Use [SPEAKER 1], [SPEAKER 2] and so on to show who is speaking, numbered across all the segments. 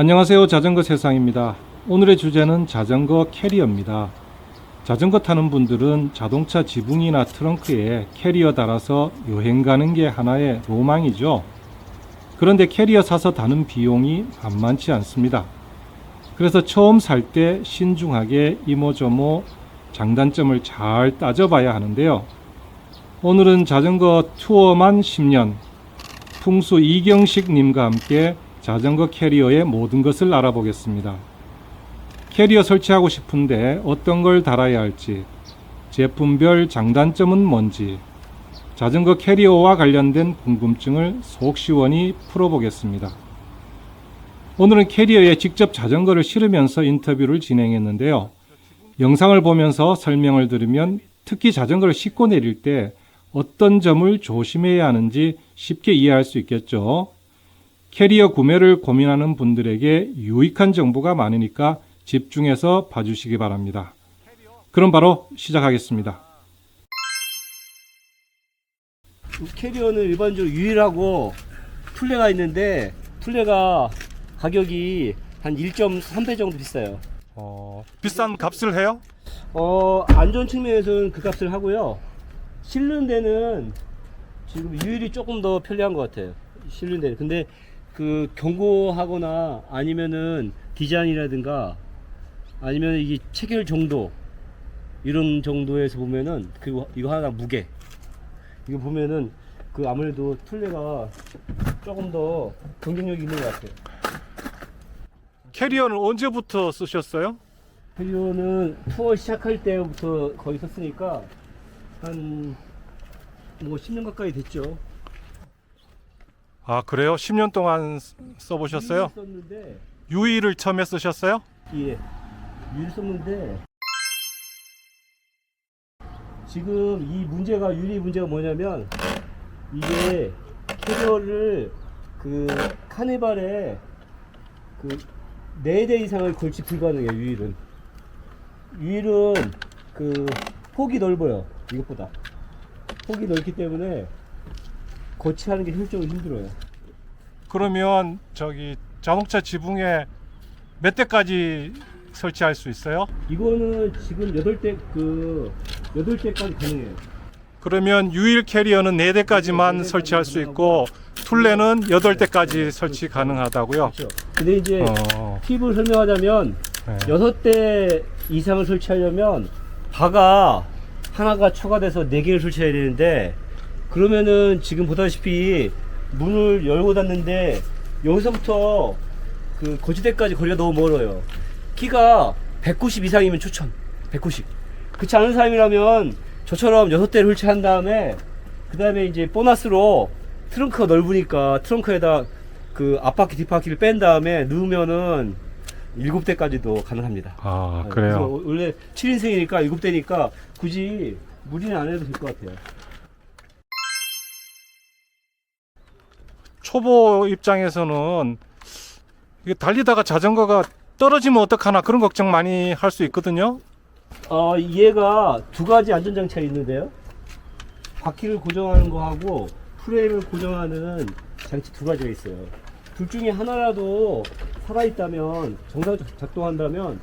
[SPEAKER 1] 안녕하세요. 자전거 세상입니다. 오늘의 주제는 자전거 캐리어입니다. 자전거 타는 분들은 자동차 지붕이나 트렁크에 캐리어 달아서 여행 가는 게 하나의 로망이죠. 그런데 캐리어 사서 다는 비용이 만만치 않습니다. 그래서 처음 살 때 신중하게 이모저모 장단점을 잘 따져봐야 하는데요. 오늘은 자전거 투어만 10년 풍수 이경식 님과 함께 자전거 캐리어의 모든 것을 알아보겠습니다. 캐리어 설치하고 싶은데 어떤 걸 달아야 할지, 제품별 장단점은 뭔지, 자전거 캐리어와 관련된 궁금증을 속 시원히 풀어보겠습니다. 오늘은 캐리어에 직접 자전거를 실으면서 인터뷰를 진행했는데요. 영상을 보면서 설명을 들으면 특히 자전거를 싣고 내릴 때 어떤 점을 조심해야 하는지 쉽게 이해할 수 있겠죠. 캐리어 구매를 고민하는 분들에게 유익한 정보가 많으니까 집중해서 봐주시기 바랍니다. 그럼 바로 시작하겠습니다.
[SPEAKER 2] 캐리어는 일반적으로 유일하고 풀레가 있는데 풀레가 가격이 한 1.3배 정도 비싸요.
[SPEAKER 1] 어, 비싼 값을 해요?
[SPEAKER 2] 어 안전 측면에서는 그 값을 하고요. 실는 데는 지금 유일이 조금 더 편리한 것 같아요. 실는 데는. 근데 그 경고하거나 아니면은 디자인이라든가 아니면 이게 체결 정도 이런 정도에서 보면은 그리고 이거 하나 무게 이거 보면은 그 아무래도 툴레가 조금 더 경쟁력이 있는 것 같아요.
[SPEAKER 1] 캐리어는 언제부터 쓰셨어요?
[SPEAKER 2] 페리오는 투어 시작할 때부터 거의 썼으니까 한 뭐 10년 가까이 됐죠.
[SPEAKER 1] 아 그래요? 10년 동안 쓰- 써보셨어요?
[SPEAKER 2] 썼는데
[SPEAKER 1] 유이를 처음에 쓰셨어요?
[SPEAKER 2] 예. 유리 썼는데 지금 이 문제가 유리 문제가 뭐냐면 이게 캐리어를 그 카니발에 그 4대 이상을 걸치 불가능해요 유일은 유일은 그 폭이 넓어요 이것보다 폭이 넓기 때문에 거치하는 게 효율적으로 힘들어요
[SPEAKER 1] 그러면 저기 자동차 지붕에 몇 대까지 설치할 수 있어요?
[SPEAKER 2] 이거는 지금 8대 그 8대까지 가능해요
[SPEAKER 1] 그러면 유일 캐리어는 4대까지만 설치할 수 있고 툴레는 8대까지 설치 가능하다고요?
[SPEAKER 2] 그렇죠. 근데 이제
[SPEAKER 1] 어,
[SPEAKER 2] 팁을 설명하자면
[SPEAKER 1] 네.
[SPEAKER 2] 여섯 대 이상을 설치하려면 바가 하나가 초과돼서 네 개를 설치해야 되는데 그러면은 지금 보다시피 문을 열고 닫는데 여기서부터 그 거치대까지 거리가 너무 멀어요. 키가 190 이상이면 추천. 190. 그렇지 않은 사람이라면 저처럼 여섯 대를 설치한 다음에 그 다음에 이제 보너스로 트렁크가 넓으니까 트렁크에다 그 앞바퀴 뒷바퀴를 뺀 다음에 넣으면은 일곱 대까지도 가능합니다.
[SPEAKER 1] 아 그래요?
[SPEAKER 2] 원래 7인승이니까 일곱 대니까 굳이 무리는 안 해도 될 것 같아요.
[SPEAKER 1] 초보 입장에서는 이게 달리다가 자전거가 떨어지면 어떡하나 그런 걱정 많이 할 수 있거든요.
[SPEAKER 2] 어, 얘가 두 가지 안전장치가 있는데요. 바퀴를 고정하는 거하고 프레임을 고정하는 장치 두 가지가 있어요. 둘 중에 하나라도 살아있다면, 정상적으로 작동한다면,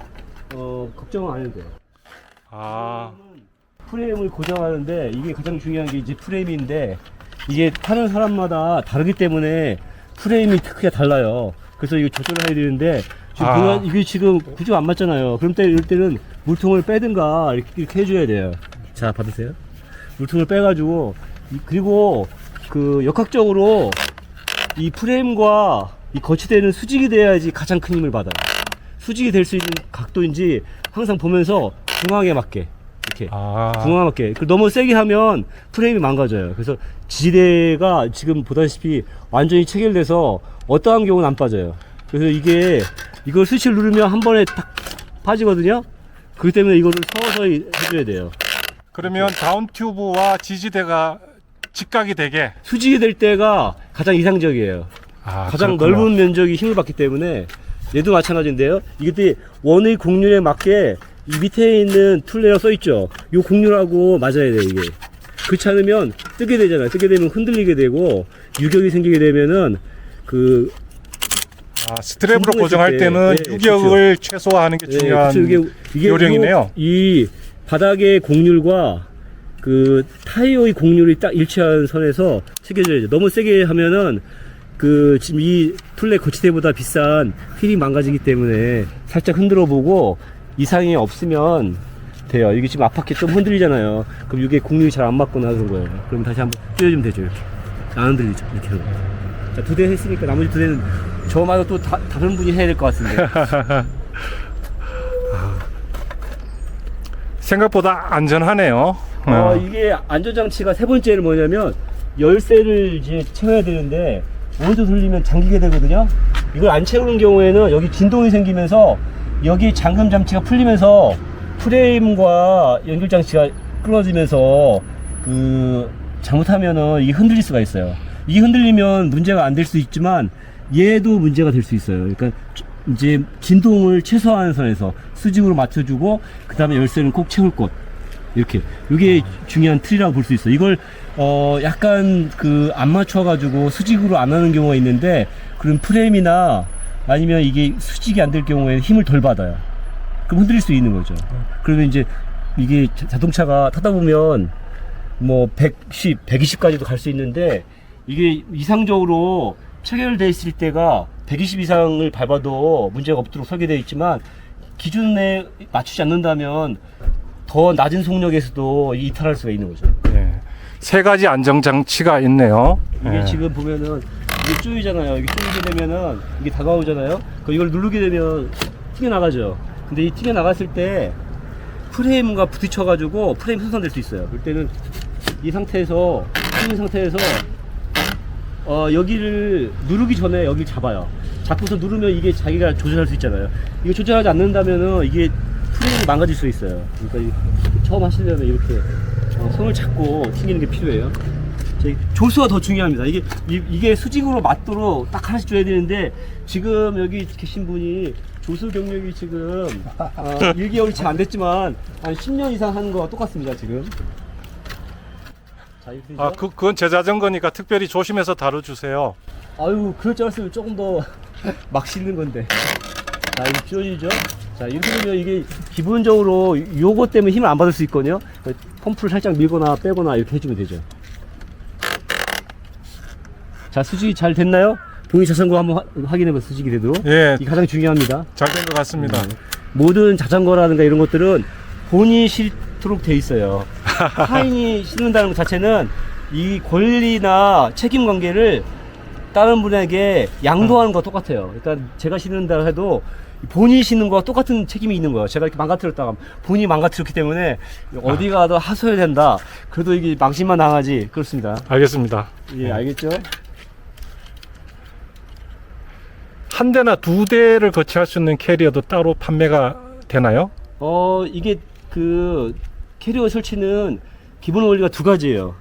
[SPEAKER 2] 어, 걱정은 안 해도 돼요.
[SPEAKER 1] 아,
[SPEAKER 2] 프레임을 고정하는데 이게 가장 중요한 게 이제 프레임인데 이게 타는 사람마다 다르기 때문에 프레임이 크기가 달라요. 그래서 이거 조절을 해야 되는데 지금
[SPEAKER 1] 아.
[SPEAKER 2] 이게 지금 구조가 안 맞잖아요. 그럼 때 이럴 때는 물통을 빼든가 이렇게, 이렇게 해줘야 돼요. 자 받으세요. 물통을 빼가지고 이- 그리고 그 역학적으로 이 프레임과 이 거치대는 수직이 돼야지 가장 큰 힘을 받아요. 수직이 될 수 있는 각도인지 항상 보면서 중앙에 맞게 이렇게
[SPEAKER 1] 아,
[SPEAKER 2] 중앙에 맞게 그 너무 세게 하면 프레임이 망가져요. 그래서 지대가 지금 보다시피 완전히 체결돼서 어떠한 경우는 안 빠져요. 그래서 이게 이걸 스위치를 누르면 한 번에 딱 빠지거든요. 그렇기 때문에 이거를 서서히 해줘야 돼요.
[SPEAKER 1] 그러면 다운 튜브와 지지대가 직각이 되게
[SPEAKER 2] 수직이 될 때가 가장 이상적이에요.
[SPEAKER 1] 아,
[SPEAKER 2] 가장
[SPEAKER 1] 그렇구나.
[SPEAKER 2] 넓은 면적이 힘을 받기 때문에 얘도 마찬가지인데요. 이게 원의 곡률에 맞게 이 밑에 있는 툴레가 써 있죠. 이 곡률하고 맞아야 돼요, 이게. 그렇지 않으면 뜨게 되잖아요. 뜨게 되면 흔들리게 되고 유격이 생기게 되면은 그
[SPEAKER 1] 아, 스트랩으로 고정할
[SPEAKER 2] 때,
[SPEAKER 1] 때는
[SPEAKER 2] 네,
[SPEAKER 1] 유격을 최소화하는 게 중요한
[SPEAKER 2] 그쵸. 이게, 이게
[SPEAKER 1] 요령이네요.
[SPEAKER 2] 요- 이 바닥의 곡률과 그 타이어의 곡률이 딱 일치한 선에서 새겨져야죠. 너무 세게 하면은 그 지금 이 플랫 거치대보다 비싼 휠이 망가지기 때문에 살짝 흔들어 보고 이상이 없으면 돼요. 이게 지금 앞바퀴 좀 흔들리잖아요. 그럼 이게 곡률이 잘 안 맞거나 그런 거예요. 그럼 다시 한번 쪼여주면 되죠. 이렇게. 안 흔들리죠. 이렇게. 자, 두 대 했으니까 나머지 두 대는 저 말고 또 다, 다른 분이 해야 될 것 같습니다.
[SPEAKER 1] 생각보다 안전하네요.
[SPEAKER 2] 어,
[SPEAKER 1] 어,
[SPEAKER 2] 이게 안전장치가 세 번째는 뭐냐면 열쇠를 이제 채워야 되는데 먼저 돌리면 잠기게 되거든요. 이걸 안 채우는 경우에는 여기 진동이 생기면서 여기 잠금 장치가 풀리면서 프레임과 연결 장치가 끊어지면서 그 잘못하면은 이게 흔들릴 수가 있어요. 이게 흔들리면 문제가 안 될 수 있지만 얘도 문제가 될 수 있어요. 그러니까 이제 진동을 최소화하는 선에서 수직으로 맞춰주고 그 다음에 열쇠는 꼭 채울 것 이렇게 이게 중요한 틀이라고 볼 수 있어. 이걸 어 약간 그 안 맞춰 가지고 수직으로 안 하는 경우가 있는데 그런 프레임이나 아니면 이게 수직이 안 될 경우에는 힘을 덜 받아요. 그럼 흔들릴 수 있는 거죠. 그러면 이제 이게 자- 자동차가 타다 보면 뭐 110, 120까지도 갈 수 있는데 이게 이상적으로 체결돼 있을 때가 120 이상을 밟아도 문제가 없도록 설계되어 있지만 기준에 맞추지 않는다면 더 낮은 속력에서도 이탈할 수가 있는 거죠.
[SPEAKER 1] 네. 세 가지 안정 장치가 있네요.
[SPEAKER 2] 이게
[SPEAKER 1] 네.
[SPEAKER 2] 지금 보면은 이게 쪼이잖아요. 이게 쪼이게 되면은 이게 다가오잖아요. 그 이걸 누르게 되면 튀겨 나가죠. 근데 이 튀겨 나갔을 때 프레임과 부딪혀가지고 프레임 손상될 수 있어요. 그럴 때는 이 상태에서 튀긴 상태에서 어 여기를 누르기 전에 여기를 잡아요. 잡고서 누르면 이게 자기가 조절할 수 있잖아요. 이거 조절하지 않는다면은 이게 프레임이 망가질 수 있어요. 그러니까 이- 처음 하시려면 이렇게 어, 손을 잡고 튕기는 게 필요해요. 조수가 더 중요합니다. 이게 이, 게 수직으로 맞도록 딱 하나씩 줘야 되는데 지금 여기 계신 분이 조수 경력이 지금 어, 1개월이 채 안 됐지만 한 10년 이상 하는 거와 똑같습니다. 지금. 자,
[SPEAKER 1] 아, 그, 그건 제 자전거니까 특별히 조심해서 다뤄주세요.
[SPEAKER 2] 아유, 그럴 줄 알았으면 조금 더 막 싣는 건데. 자, 이거 찌워지죠? 자, 이렇게 되면 이게 기본적으로 요거 때문에 힘을 안 받을 수 있거든요. 펌프를 살짝 밀거나 빼거나 이렇게 해주면 되죠. 자, 수직이 잘 됐나요? 본인 자전거 한번 화- 확인해봐, 수직이 되도록.
[SPEAKER 1] 예,
[SPEAKER 2] 이게 가장 중요합니다.
[SPEAKER 1] 잘 된 것 같습니다.
[SPEAKER 2] 네. 모든 자전거라든가 이런 것들은 본인이 싫도록 돼 있어요. 타인이 신는다는 것 자체는 이 권리나 책임 관계를 다른 분에게 양도하는 거 똑같아요. 그러니까 제가 신는다 해도 본인이 신는 거와 똑같은 책임이 있는 거예요. 제가 이렇게 망가뜨렸다가 본인이 망가뜨렸기 때문에 어디 가도 하소야 된다. 그래도 이게 망신만 당하지. 그렇습니다.
[SPEAKER 1] 알겠습니다.
[SPEAKER 2] 예, 알겠죠?
[SPEAKER 1] 한 대나 두 대를 거치할 수 있는 캐리어도 따로 판매가 되나요?
[SPEAKER 2] 어 이게 그 캐리어 설치는 기본 원리가 두 가지예요.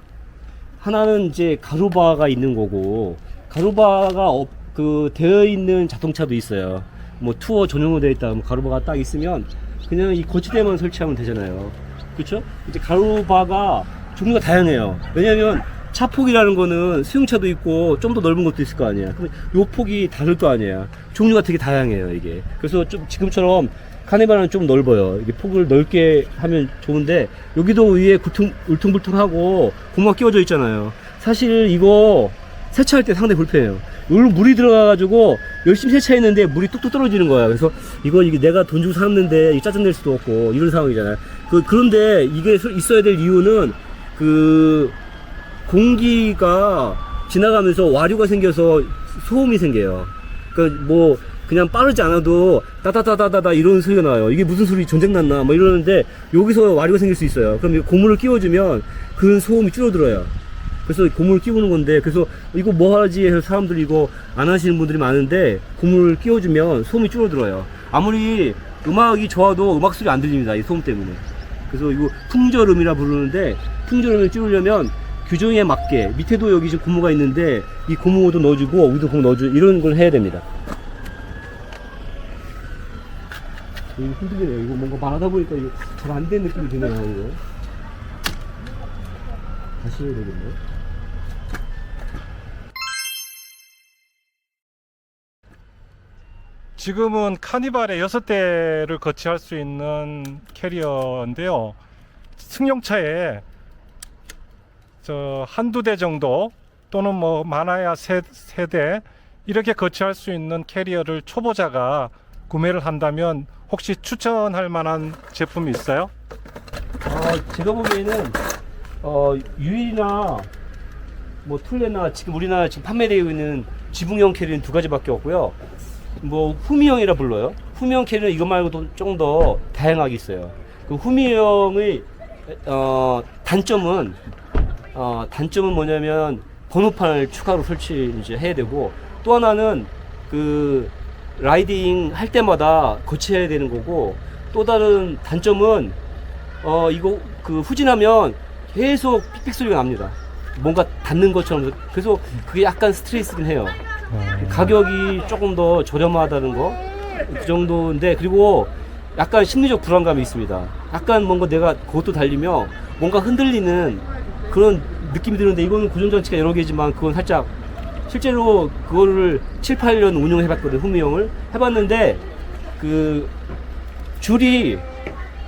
[SPEAKER 2] 하나는 이제 가로바가 있는 거고 가로바가 없, 그 되어 있는 자동차도 있어요. 뭐 투어 전용으로 되어 있다. 뭐 가로바가 딱 있으면 그냥 이 거치대만 설치하면 되잖아요. 그렇죠? 이제 가로바가 종류가 다양해요. 왜냐면 차폭이라는 거는 수용차도 있고 좀 더 넓은 것도 있을 거 아니야. 그럼 요 폭이 다를 거 아니야. 종류가 되게 다양해요, 이게. 그래서 좀 지금처럼 카니발은 좀 넓어요. 이게 폭을 넓게 하면 좋은데 여기도 위에 구퉁, 울퉁불퉁하고 고무가 끼워져 있잖아요. 사실 이거 세차할 때 상당히 불편해요. 여기로 물이 들어가가지고 열심히 세차했는데 물이 뚝뚝 떨어지는 거야. 그래서 이거 이게 내가 돈 주고 샀는데 이 짜증 낼 수도 없고 이런 상황이잖아요. 그 그런데 이게 있어야 될 이유는 그 공기가 지나가면서 와류가 생겨서 소음이 생겨요. 그러니까 뭐 그냥 빠르지 않아도 따다다다다다 이런 소리가 나요. 이게 무슨 소리 전쟁 났나 뭐 이러는데 여기서 와류가 생길 수 있어요. 그럼 이 고무를 끼워주면 그 소음이 줄어들어요. 그래서 고무를 끼우는 건데 그래서 이거 뭐 하지 해서 사람들이 이거 안 하시는 분들이 많은데 고무를 끼워주면 소음이 줄어들어요. 아무리 음악이 좋아도 음악 소리 안 들립니다. 이 소음 때문에. 그래서 이거 풍절음이라 부르는데 풍절음을 줄이려면 규정에 맞게 밑에도 여기 지금 고무가 있는데 이 고무도 넣어주고 위도 고무 넣어주고 이런 걸 해야 됩니다. 이거 힘들네요. 이거 뭔가 말하다 보니까 이거 잘 안 된 느낌이 드네요. 이거. 다시 해야 되겠네.
[SPEAKER 1] 지금은 카니발에 여섯 대를 거치할 수 있는 캐리어인데요. 승용차에 저 한두 대 정도 또는 뭐 많아야 세, 세 대 이렇게 거치할 수 있는 캐리어를 초보자가 구매를 한다면 혹시 추천할 만한 제품이 있어요?
[SPEAKER 2] 어, 제가 보기에는 어, 유일이나 뭐 툴레나 지금 우리나라 지금 판매되고 있는 지붕형 캐리는 두 가지밖에 없고요. 뭐 후미형이라 불러요. 후미형 캐리는 이것 말고도 조금 더 다양하게 있어요. 그 후미형의 어, 단점은 어, 단점은 뭐냐면 번호판을 추가로 설치 이제 해야 되고 또 하나는 그 라이딩 할 때마다 거쳐야 되는 거고 또 다른 단점은 어 이거 그 후진하면 계속 삑삑 소리가 납니다. 뭔가 닿는 것처럼 그래서 그게 약간 스트레스긴 해요. 가격이 조금 더 저렴하다는 거 그 정도인데 그리고 약간 심리적 불안감이 있습니다. 약간 뭔가 내가 그것도 달리며 뭔가 흔들리는 그런 느낌이 드는데 이거는 고정장치가 여러 개지만 그건 살짝 실제로 그거를 7, 8년 운영해 봤거든요. 후미형을 해 봤는데 그 줄이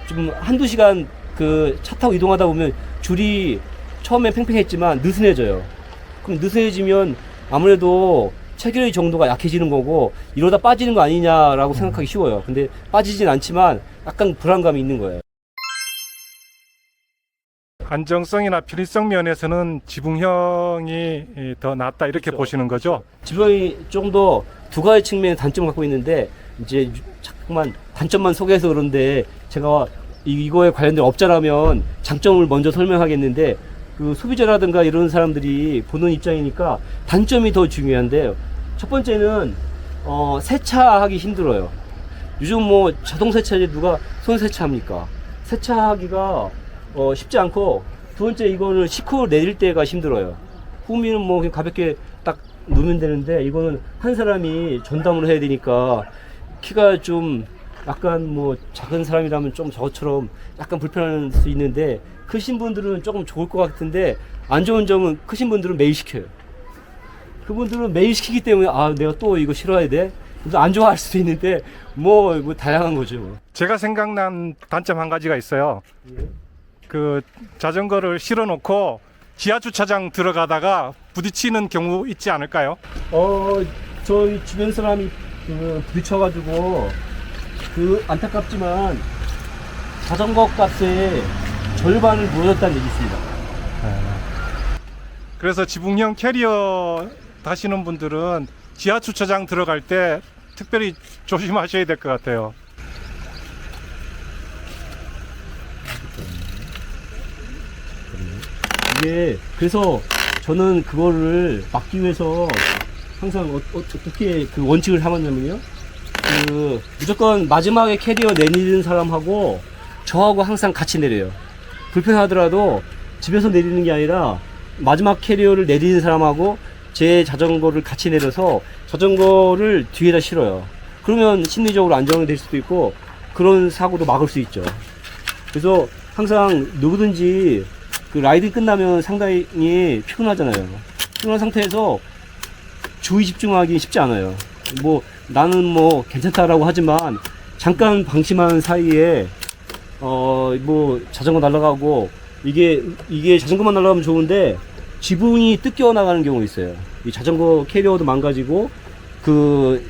[SPEAKER 2] 좀 한두 시간 그 차 타고 이동하다 보면 줄이 처음엔 팽팽했지만 느슨해져요. 그럼 느슨해지면 아무래도 체결의 정도가 약해지는 거고 이러다 빠지는 거 아니냐라고 생각하기 쉬워요. 근데 빠지진 않지만 약간 불안감이 있는 거예요.
[SPEAKER 1] 안정성이나 편의성 면에서는 지붕형이 더 낫다 이렇게
[SPEAKER 2] 그렇죠.
[SPEAKER 1] 보시는 거죠?
[SPEAKER 2] 지붕이 좀 더 두 가지 측면의 단점을 갖고 있는데 이제 자꾸만 단점만 소개해서 그런데 제가 이- 이거에 관련된 업자라면 장점을 먼저 설명하겠는데 그 소비자라든가 이런 사람들이 보는 입장이니까 단점이 더 중요한데 첫 번째는 어, 세차하기 힘들어요. 요즘 뭐 자동 세차제 누가 손 세차합니까? 세차하기가 어, 쉽지 않고 두 번째 이거를 식후 내릴 때가 힘들어요. 후미는 뭐 그냥 가볍게 딱 놓으면 되는데 이거는 한 사람이 전담으로 해야 되니까 키가 좀 약간 뭐 작은 사람이라면 좀 저처럼 약간 불편할 수 있는데 크신 분들은 조금 좋을 것 같은데 안 좋은 점은 크신 분들은 매일 시켜요. 그분들은 매일 시키기 때문에 아 내가 또 이거 싫어야 돼. 그래서 안 좋아할 수도 있는데 뭐, 뭐 다양한 거죠. 뭐.
[SPEAKER 1] 제가 생각난 단점 한 가지가 있어요. 그 자전거를 실어놓고 지하 주차장 들어가다가 부딪히는 경우 있지 않을까요?
[SPEAKER 2] 어 저희 주변 사람이 그 부딪혀가지고 그 안타깝지만 자전거 값의 절반을 물었다는 얘기 있습니다.
[SPEAKER 1] 그래서 지붕형 캐리어 타시는 분들은 지하 주차장 들어갈 때 특별히 조심하셔야 될 것 같아요.
[SPEAKER 2] 이게 그래서 저는 그거를 막기 위해서 항상 어, 떻게그 원칙을 삼았냐면요. 그 무조건 마지막에 캐리어 내리는 사람하고 저하고 항상 같이 내려요. 불편하더라도 집에서 내리는 게 아니라 마지막 캐리어를 내리는 사람하고 제 자전거를 같이 내려서 자전거를 뒤에다 실어요. 그러면 심리적으로 안정이 될 수도 있고 그런 사고도 막을 수 있죠. 그래서 항상 누구든지 그 라이딩 끝나면 상당히 피곤하잖아요. 피곤한 상태에서 주의 집중하기 쉽지 않아요. 뭐 나는 뭐 괜찮다라고 하지만 잠깐 방심하는 사이에 어 뭐 자전거 날아가고 이게 이게 자전거만 날아가면 좋은데 지붕이 뜯겨 나가는 경우 있어요. 이 자전거 캐리어도 망가지고 그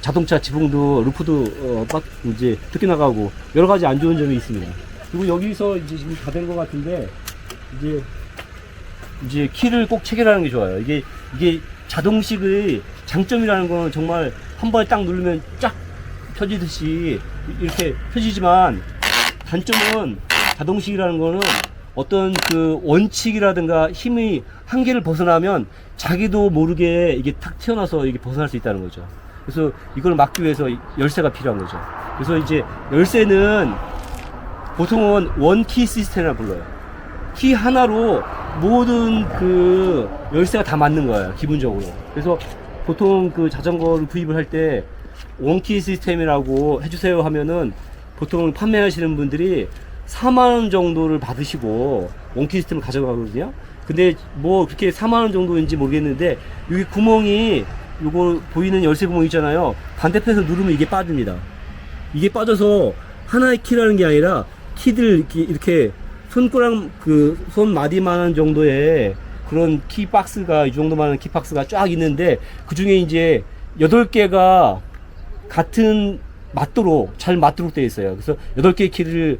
[SPEAKER 2] 자동차 지붕도 루프도 어, 빡 이제 뜯겨 나가고 여러 가지 안 좋은 점이 있습니다. 그리고 여기서 이제 지금 다 된 것 같은데 이제 이제 키를 꼭 체결하는 게 좋아요. 이게 이게 자동식의 장점이라는 건 정말 한 번에 딱 누르면 쫙 펴지듯이 이렇게 펴지지만 단점은 자동식이라는 거는 어떤 그 원칙이라든가 힘의 한계를 벗어나면 자기도 모르게 이게 탁 튀어나와서 이게 벗어날 수 있다는 거죠. 그래서 이걸 막기 위해서 열쇠가 필요한 거죠. 그래서 이제 열쇠는 보통은 원키 시스템이라 불러요. 키 하나로 모든 그 열쇠가 다 맞는 거예요, 기본적으로. 그래서 보통 그 자전거를 구입을 할 때 원키 시스템이라고 해주세요 하면은 보통 판매하시는 분들이 4만원 정도를 받으시고 원키 시스템을 가져가거든요. 근데 뭐 그렇게 4만원 정도인지 모르겠는데 여기 구멍이 요거 보이는 열쇠 구멍 있잖아요. 반대편에서 누르면 이게 빠집니다. 이게 빠져서 하나의 키라는 게 아니라 키들 이렇게, 이렇게 손가락 그 손 마디만한 정도의 그런 키 박스가 이 정도만한 키 박스가 쫙 있는데 그 중에 이제 여덟 개가 같은 맞도록 잘 맞도록 되어 있어요. 그래서 여덟 개의 키를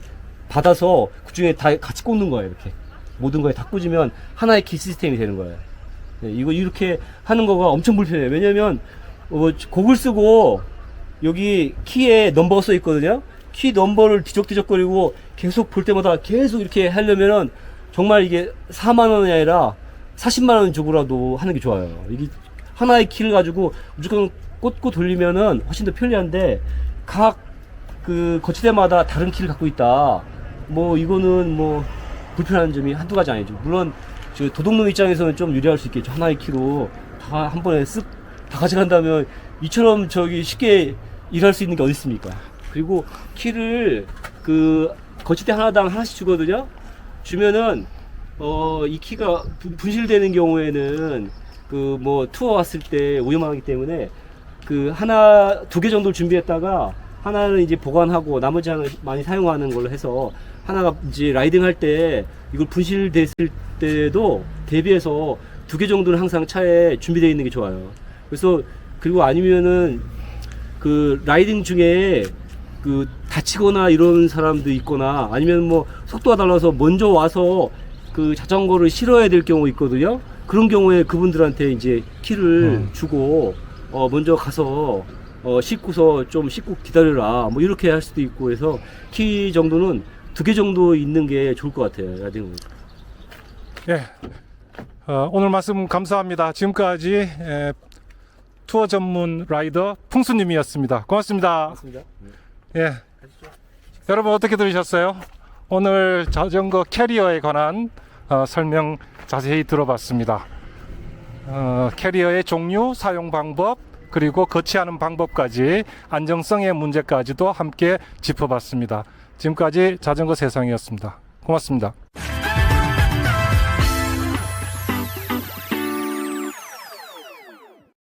[SPEAKER 2] 받아서 그 중에 다 같이 꽂는 거예요. 이렇게 모든 거에 다 꽂으면 하나의 키 시스템이 되는 거예요. 네, 이거 이렇게 하는 거가 엄청 불편해요. 왜냐면 어, 곡을 쓰고 여기 키에 넘버가 써 있거든요. 키 넘버를 뒤적뒤적거리고 계속 볼 때마다 계속 이렇게 하려면은 정말 이게 4만 원이 아니라 40만 원 주고라도 하는 게 좋아요. 이게 하나의 키를 가지고 무조건 꽂고 돌리면은 훨씬 더 편리한데 각 그 거치대마다 다른 키를 갖고 있다. 뭐 이거는 뭐 불편한 점이 한두 가지 아니죠. 물론 저 도둑놈 입장에서는 좀 유리할 수 있겠죠. 하나의 키로 다 한 번에 쓱 다 가져간다면 이처럼 저기 쉽게 일할 수 있는 게 어디 있습니까? 그리고 키를 그 거치대 하나당 하나씩 주거든요. 주면은 어 이 키가 분- 분실되는 경우에는 그 뭐 투어 왔을 때 위험하기 때문에 그 하나 두 개 정도를 준비했다가 하나는 이제 보관하고 나머지 하나 많이 사용하는 걸로 해서 하나가 이제 라이딩 할 때 이걸 분실됐을 때도 대비해서 두 개 정도는 항상 차에 준비되어 있는 게 좋아요. 그래서 그리고 아니면은 그 라이딩 중에 그 다치거나 이런 사람도 있거나 아니면 뭐 속도가 달라서 먼저 와서 그 자전거를 실어야 될 경우 있거든요. 그런 경우에 그분들한테 이제 키를
[SPEAKER 1] 음.
[SPEAKER 2] 주고 어 먼저 가서 어 싣고서 좀 싣고 기다려라 뭐 이렇게 할 수도 있고 해서 키 정도는 두 개 정도 있는 게 좋을 것 같아요. 라이딩.
[SPEAKER 1] 예. 어, 오늘 말씀 감사합니다. 지금까지 에, 투어 전문 라이더 풍수님이었습니다. 고맙습니다.
[SPEAKER 2] 맞습니다.
[SPEAKER 1] 예. 여러분 어떻게 들으셨어요? 오늘 자전거 캐리어에 관한 어, 설명 자세히 들어봤습니다. 어, 캐리어의 종류, 사용 방법, 그리고 거치하는 방법까지 안정성의 문제까지도 함께 짚어봤습니다. 지금까지 자전거 세상이었습니다. 고맙습니다.